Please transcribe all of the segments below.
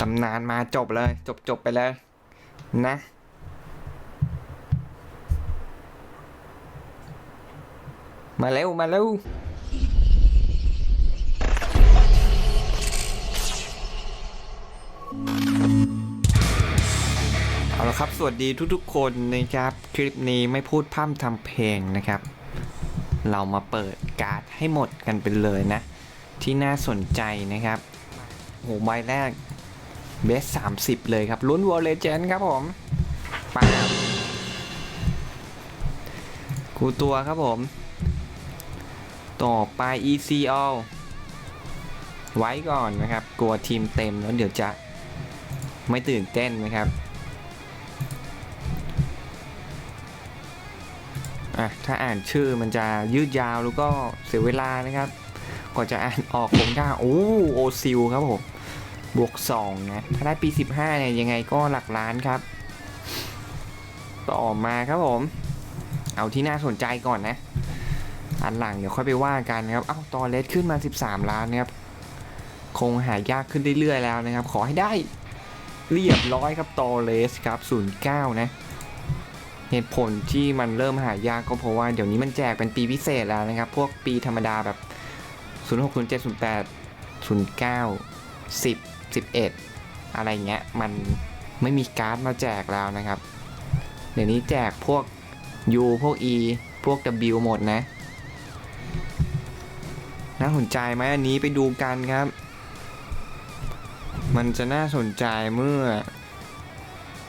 ตำนานมาจบเลย จบจบไปเลย นะ มาเร็ว มาเร็วเอาละครับ สวัสดีทุกๆคนนะครับ คลิปนี้ไม่พูดพร่ำทำเพลงนะครับ เรามาเปิดการ์ดให้หมดกันไปเลยนะ ที่น่าสนใจนะครับโหใบแรก เบสสามสิบเลยครับลุ้นวอลเลเจนครับผมปาบกูตัวครับผม ต่อไป ECL ไว้ก่อนนะครับ กลัวทีมเต็มแล้วเดี๋ยวจะไม่ตื่นเต้นนะครับ อะ ถ้าอ่านชื่อมันจะยืดยาวแล้วก็เสียเวลานะครับ กว่าจะอ่านออกคงได้โอ้โอซิลครับผม บวก2นะถ้าได้ปี 15เนี่ยยังไงก็หลักล้านครับ ต่อมาครับผม เอาที่น่าสนใจก่อนนะ อันหลังเดี๋ยวค่อยไปว่ากันนะครับ เอ้าตอเลสขึ้นมา 13 ล้านนะครับ คงหายากขึ้นเรื่อยๆแล้วนะครับ ขอให้ได้เรียบร้อยครับตอเลสครับ09 นะ เหตุผลที่มันเริ่มหายากก็เพราะว่าเดี๋ยวนี้มันแจกเป็นปีพิเศษแล้วนะครับ พวกปีธรรมดาแบบ 06 07 08 09 10 11 อะไรเงี้ย มันไม่มีการ์ดมาแจกแล้วนะครับ เดี๋ยวนี้แจกพวก U พวก E พวก W หมดนะ น่าสนใจไหมอันนี้ไปดูกันครับ มันจะน่าสนใจเมื่อ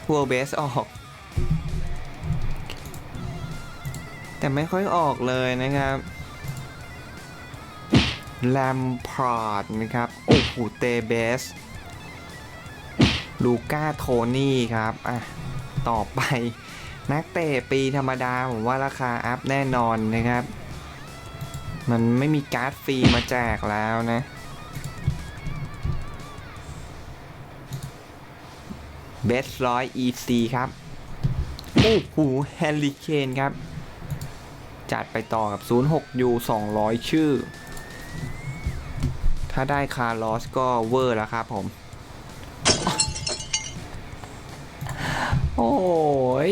World Base ออกแต่ไม่ค่อยออกเลยนะครับแลมพาร์ดนะครับ โอ้โหเตเบส ลูก้าโทนี่ครับ อะ ต่อไปนักเตะปีธรรมดา ผมว่าราคาอัพแน่นอนนะครับ มันไม่มีการ์ดฟรีมาแจกแล้วนะ เบสร้อย EC ครับ โอ้โหแฮร์รี่เคนครับ จัดไปต่อกับ 06U 200 ชื่อ ถ้าได้คาร์ลอสก็เวอร์แล้วครับผม โอ้ย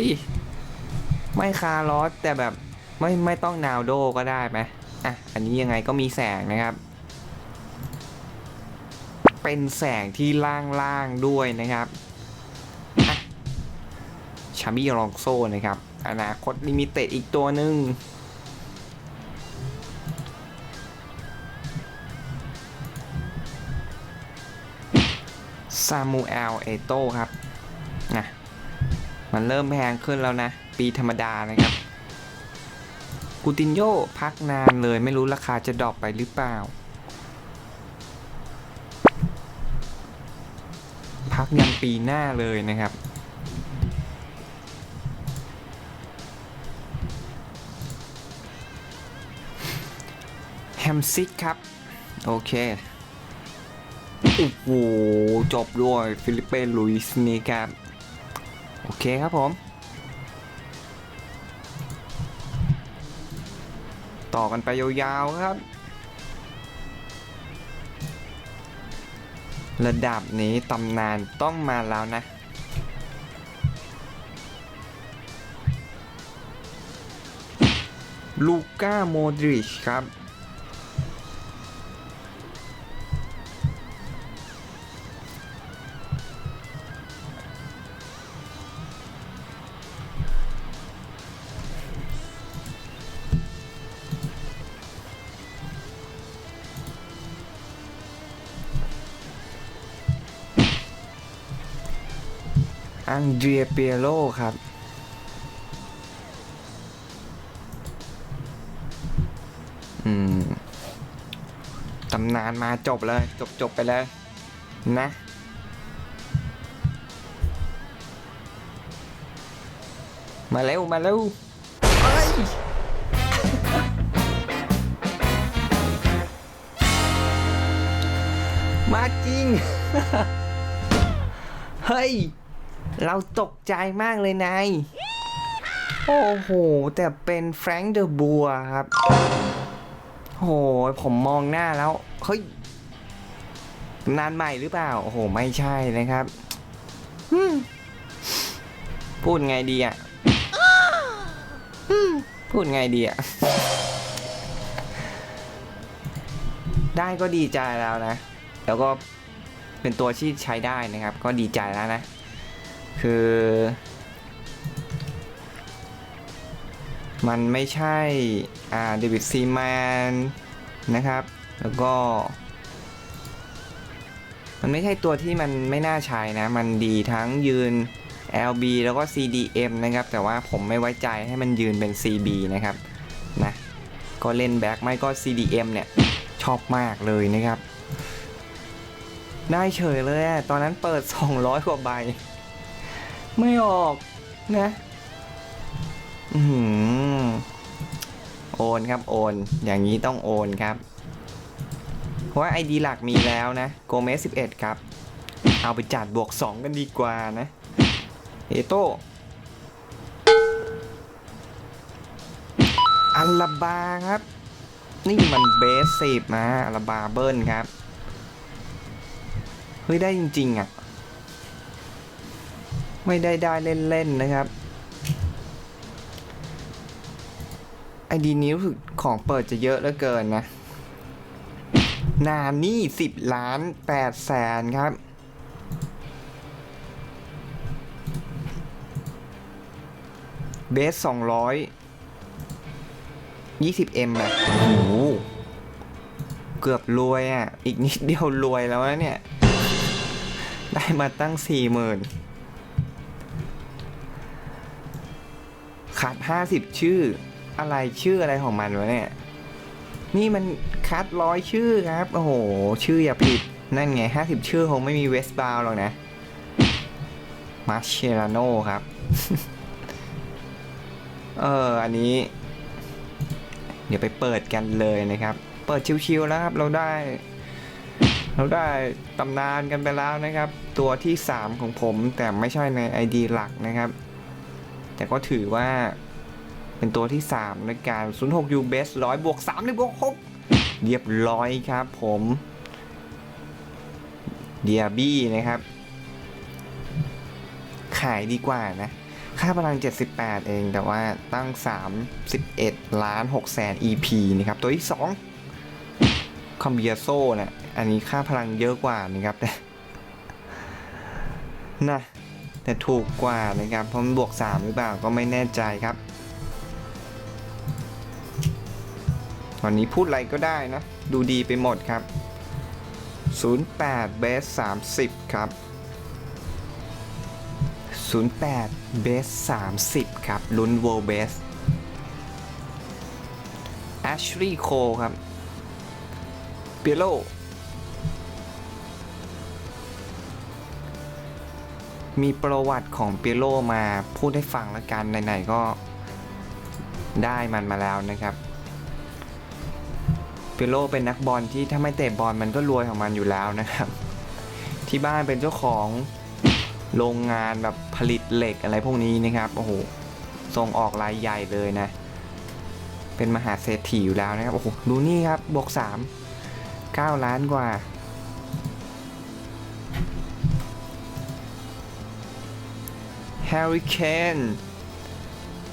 ไม่คาร์ลอสแต่แบบไม่ไม่ต้องนาวโดก็ได้ไหมอะ อันนี้ยังไงก็มีแสงนะครับ เป็นแสงที่ล่างๆด้วยนะครับอะชาบี้รองโซ่นะครับ อนาคตลิมิเต็ดอีกตัวหนึ่งซามูเอลเอโต้ครับนะ มันเริ่มแพงขึ้นแล้วนะ ปีธรรมดานะครับ กูตินโยพักนานเลยไม่รู้ราคาจะดรอปไปหรือเปล่า พักยันปีหน้าเลยนะครับแฮมซิกครับ โอเคโอ้โหจบด้วยฟิลิปเป้ลุยส์นี่ครับ คครับผม ต่อกันไปยาวๆครับ ระดับนี้ตำนานต้องมาแล้วนะลูก้าโมดริชครับ อังเดรียเปียโลครับ อืม ตำนานมาจบเลย จบจบไปเลย นะมาเร็ว มาเร็วมาจริง เฮ้ย เราตกใจมากเลยนายโอ้โห แต่เป็นแฟรงค์เดอะบัวครับโอ้โหผมมองหน้าแล้ว เฮ้ยนานใหม่หรือเปล่า โอ้โห ไม่ใช่นะครับ พูดไงดีอะพูดไงดีอะ ได้ก็ดีใจแล้วนะ แล้วก็เป็นตัวที่ใช้ได้นะครับ ก็ดีใจแล้วนะ คือ มันไม่ใช่อ่าเดวิดซีแมนนะครับ แล้วก็ มันไม่ใช่ตัวที่มันไม่น่าใช้นะ มันดีทั้งยืน LB แล้วก็ CDM นะครับ แต่ว่าผมไม่ไว้ใจให้มันยืนเป็น CB นะครับนะก็เล่นแบ็คไม่ก็ CDM เนี่ย ชอบมากเลยนะครับ ได้เฉยเลยอะตอนนั้นเปิด 200 กว่าใบ ไม่ออกนะอือหือโอนครับโอน อย่างนี้ต้องโอนครับ เพราะว่า ID หลักมีแล้วนะโกเมส11ครับ เอาไปจัดบวก2กันดีกว่านะเอโตอัลลาบาครับ นี่มันเบสสิบมาอัลลาบาเบิลครับ เฮ้ย ได้จริง ๆ อะ ไม่ได้ได้เล่นๆนะครับไอดีนี้รู้สึกของเปิดจะเยอะเหลือเกินนะ นานนี่สิบล้านแปดแสนครับ เบสสองร้อยยี่สิบเอ็มอะโอ้โหเกือบรวยอะ อีกนิดเดียวรวยแล้วนะเนี่ย ได้มาตั้งสี่หมื่น ขาดห้าสิบชื่อ อะไรชื่ออะไรของมันวะเนี่ย นี่มันคัดร้อยชื่อครับ โอ้โห ชื่ออย่าผิด นั่นไงห้าสิบชื่อคงไม่มีเวสบาวหรอกนะมาเชลาโนครับ เออ อันนี้ เดี๋ยวไปเปิดกันเลยนะครับ เปิดชิวๆแล้วครับ เราได้ เราได้ตำนานกันไปแล้วนะครับ ตัวที่ 3 ของผมแต่ไม่ใช่ใน ID หลักนะครับ แต่ก็ถือว่าเป็นตัวที่ 3 ในการ 06 U Best 100 บวก3ในบวก6เรียบร้อยครับผมเดียบี้นะครับ ขายดีกว่านะ ค่าพลัง 78 เองแต่ว่าตั้ง 31 ล้าน6แสน EP นะครับ ตัวที่ 2 คอมเบียโซนะอันนี้ค่าพลังเยอะกว่านะครับแต่นะ แต่ถูกกว่านะครับเพราะมันบวก 3 หรือเปล่าก็ไม่แน่ใจครับ ตอนนี้พูดอะไรก็ได้นะ ดูดีไปหมดครับ 08เบส30 ครับ 08เบส30 ครับ ลุ้น World Base Ashley Cole ครับเปียโล มีประวัติของเปียโลมาพูดให้ฟังแล้วกันไหนๆก็ได้มันมาแล้วนะครับเปียโลเป็นนักบอลที่ถ้าไม่เตะบอลมันก็รวยของมันอยู่แล้วนะครับ ที่บ้านเป็นเจ้าของโรงงานแบบผลิตเหล็กอะไรพวกนี้นะครับโอ้โหส่งออกรายใหญ่เลยนะ เป็นมหาเศรษฐีอยู่แล้วนะครับโอ้โหดูนี่ครับบวก3 9 ล้านกว่า แฮร์รี่เคน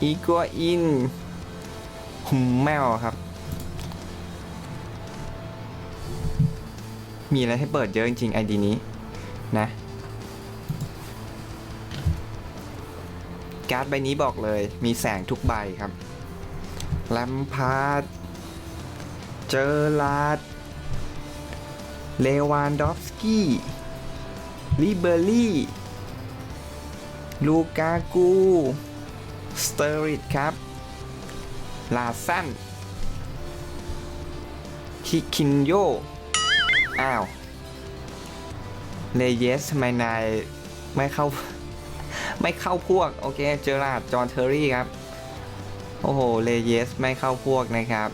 อีกัวอินหุมแมวครับ มีอะไรให้เปิดเยอะจริงๆไอดีนี้นะการ์ดใบนี้บอกเลยมีแสงทุกใบครับแลมพาร์ดเจอร์ลาดเลวานดอฟสกี้ลิเบอรี่ ลูกากูสเตอริดครับ ลาซันคิคินโย อ้าว เลเยสทำไมนายไม่เข้า ไม่เข้าพวก โอเค เจอราดจอห์นเทอรี่ครับ โอ้โห เลเยสไม่เข้าพวกนะครับ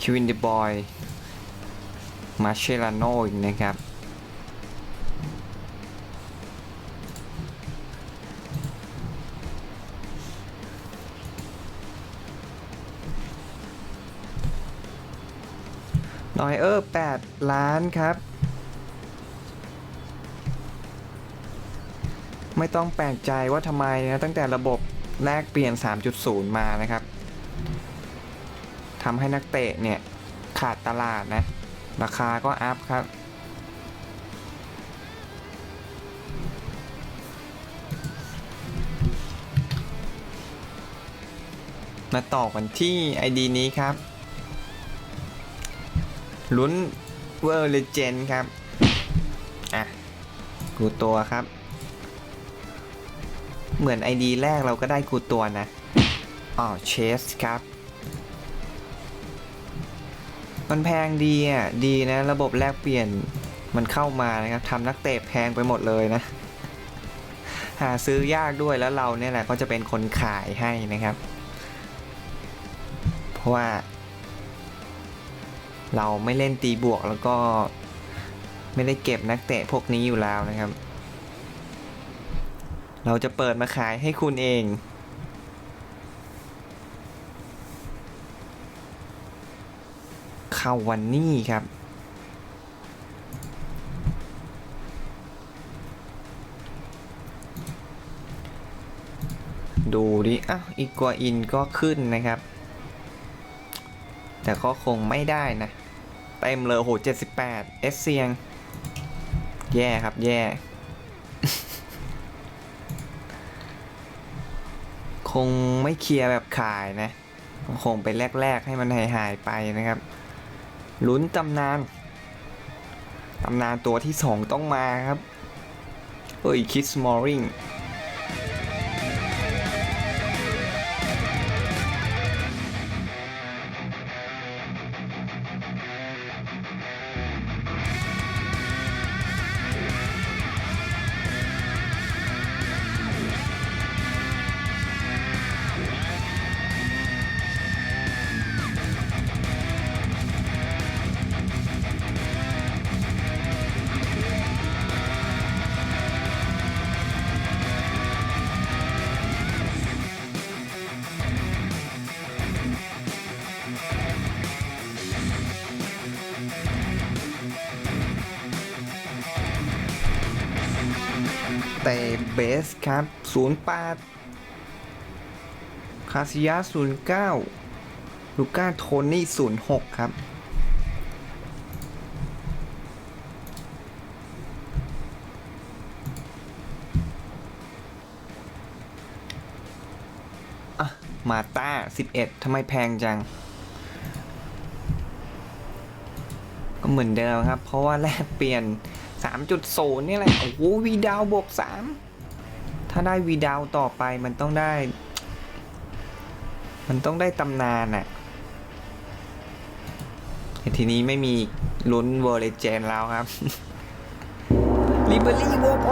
คิวินเดบอยมาเชลาโนอีกนะครับ นอยเออร์8ล้านครับ ไม่ต้องแปลกใจว่าทำไมนะตั้งแต่ระบบแลกเปลี่ยน 3.0 มานะครับ ทำให้นักเตะเนี่ยขาดตลาดนะ ราคาก็อัพครับ มาต่อกันที่ ID นี้ครับลุ้นเวอร์เลเจนครับ อะกูตัวครับ เหมือน ID แรกเราก็ได้กูตัวนะอ๋อเชสครับ มันแพงดีอะดีนะ ระบบแลกเปลี่ยนมันเข้ามานะครับทำนักเตะแพงไปหมดเลยนะ หาซื้อยากด้วยแล้วเราเนี่ยแหละก็จะเป็นคนขายให้นะครับ เพราะว่า เราไม่เล่นตีบวกแล้วก็ไม่ได้เก็บนักเตะพวกนี้อยู่แล้วนะครับ เราจะเปิดมาขายให้คุณเอง เข้าวันนี้ครับ ดูดิอ้าวอีกัวอินก็ขึ้นนะครับ แต่ก็คงไม่ได้นะ เต็มเลยโห78เอสเซียง แย่ครับ แย่ คงไม่เคลียร์แบบขายนะคงไปแรก ๆ ให้มันหายหายๆไปนะครับ ลุ้นตำนานตำนานตัวที่สองต้องมาครับเฮ้ยคิดสมอริง แต่เบสครับ08คาซิยา09ลูก้าโทนี่06ครับอะมาต้า 11 ทำไมแพงจัง ก็เหมือนเดิมครับ เพราะว่าแลกเปลี่ยน 3.0 นี่แหละ โอ้โหวีดาวบวก 3 ถ้าได้วีดาวต่อไปมันต้องได้ มันต้องได้ตำนานอะแต่ทีนี้ไม่มีลุ้นเวอร์เลเจนแล้วครับลิเบอรี่บวกโอ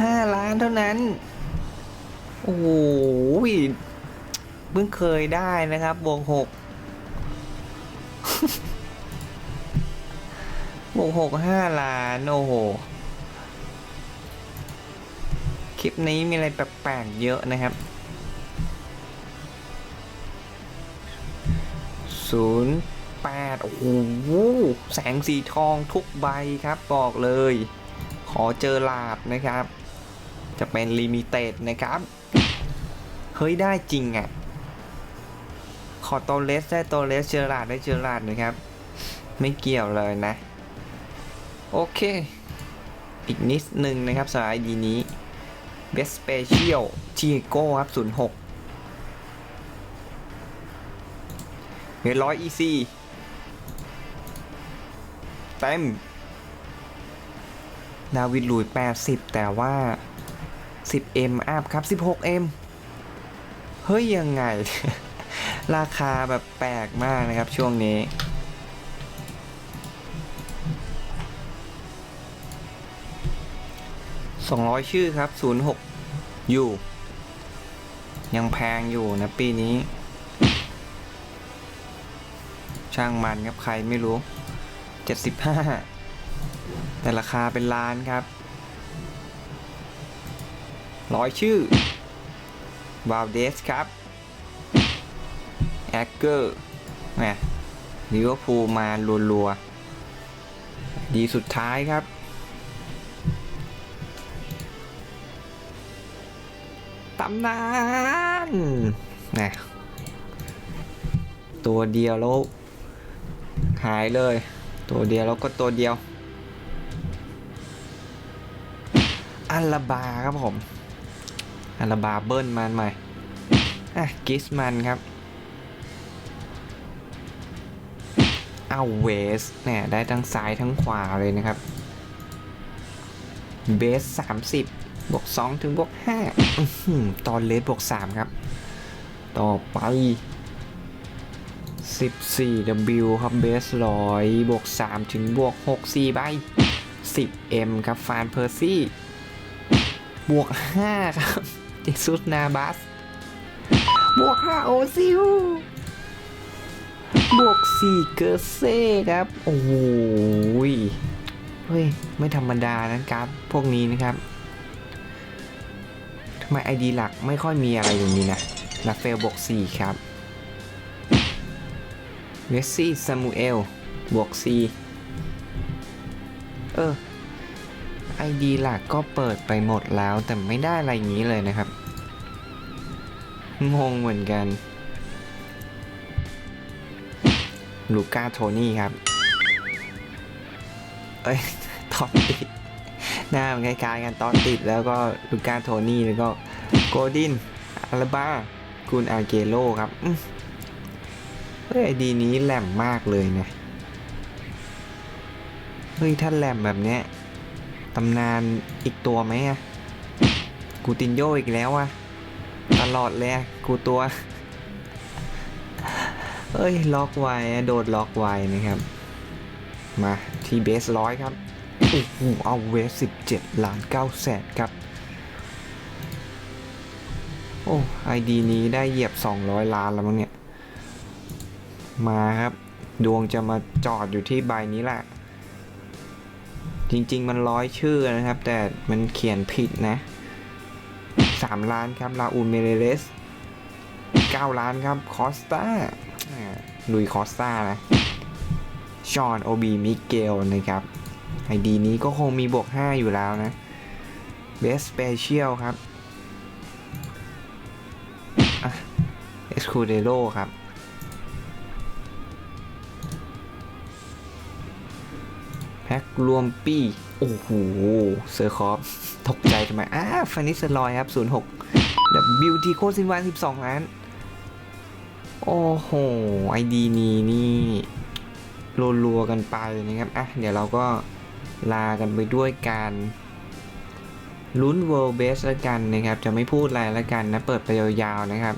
ห้าล้านเท่านั้น โอ้โหเพิ่งเคยได้นะครับบวกหก บวกหกห้าล้าน โอ้โห คลิปนี้มีอะไรแปลกๆเยอะนะครับศูนย์แปดโอ้โห แสงสีทองทุกใบครับ บอกเลย ขอเจอลาบนะครับ จะเป็นลิมิเต็ดนะครับ เฮ้ย ได้จริงอะ่ะ ขอโตเลสได้โตเลสเจอลาดได้เจอลาดนะครับ ไม่เกี่ยวเลยนะ โอเค อีกนิดนึงนะครับสำหรับ ID นี้ Best Special ทีโก้ครับ 06เวร้อย EC เต็มดาวิดลุย 80 แต่ว่า 10M อัพครับ 16M เฮ้ย ยังไง ราคาแบบแปลกมากนะครับช่วงนี้ 200 ชื่อครับ 06 อยู่ ยังแพงอยู่นะปีนี้ ช่างมันครับใครไม่รู้ 75 แต่ราคาเป็นล้านครับ ร้อยชื่อวาลเดสครับ แอคเกอร์แหมลิเวอร์พูลมารัวๆ ดีสุดท้ายครับำนานนะตัวเดียวแล้วหายเลย ตัวเดียวแล้วก็ตัวเดียว อัลลาบาครับผม อัลลาบาเบิ้ลมันใหม่อะกิสมันครับเอาเวสเนี่ยได้ทั้งซ้ายทั้งขวาเลยนะครับเบส30บ บวก 2 ถึงบวก5อื้อหือตอนเลสบวก 3 ครับ ต่อไป 14W ครับเบสร้อยบวก 3 ถึงบวก 6 4ใบ 10M ครับฟานเพอร์ซี่ บวก 5 ครับเจสุสนาบัส บวก 5 โอซิลบวก 4 เกอร์เซ่ครับ โอ้โหยเฮ้ย ไม่ธรรมดานะครับ พวกนี้นะครับ ทำไมไอดีหลักไม่ค่อยมีอะไรอย่างนี้นะลาเฟลบวก4ครับเวสซี่ซามูเอลบวก4เออไอดีหลักก็เปิดไปหมดแล้วแต่ไม่ได้อะไรอย่างนี้เลยนะครับ งงเหมือนกัน ลูก้าโทนี่ครับ เอ้ยตอนติด หน้ามันคล้ายๆกันตอนติดแล้วก็ลูก้าโทนี่แล้วก็โกดินอาราบากุนอาเกโลครับเฮ้ยไอดีนี้แหลมมากเลยนะเฮ้ยถ้าแหลมแบบเนี้ยตำนานอีกตัวไหมอะกูตินโยอีกแล้วอะตลอดเลยกูตัวเอ้ยล็อกไว้โดดล็อกไว้นะครับ มาที่เบสร้อยครับ โอ้โหเอาเวสสิบเจ็ดล้านเก้าแสนครับ โอ้ไอดีนี้ได้เหยียบ 200 ล้านแล้วมั้งเนี่ย มาครับ ดวงจะมาจอดอยู่ที่ใบนี้แหละ จริงๆมันร้อยชื่อนะครับ แต่มันเขียนผิดนะ 3 ล้านครับ ลาอูนเมเรเลส 9 ล้านครับ คอสตาลุยคอสตานะ ชอน โอบี มิเกลนะครับ ไอดีนี้ก็คงมีบวก 5 อยู่แล้วนะเบสสเปเชียลครับเอสคูเดโ o ครับ แพ็ครวมปี้ โอ้โห เซอร์คอฟตกใจทำไม อ้าฟานิสลอยครับ 06บิวทีโคซินวาน 12 ล้าน โอ้โห ไอดีนี้นี่รัวๆกันไปนะครับ อะ เดี๋ยวเราก็ ลากันไปด้วยการลุ้น World Best แล้วกันนะครับ จะไม่พูดอะไรแล้วกันนะ เปิดไปยาวๆนะครับ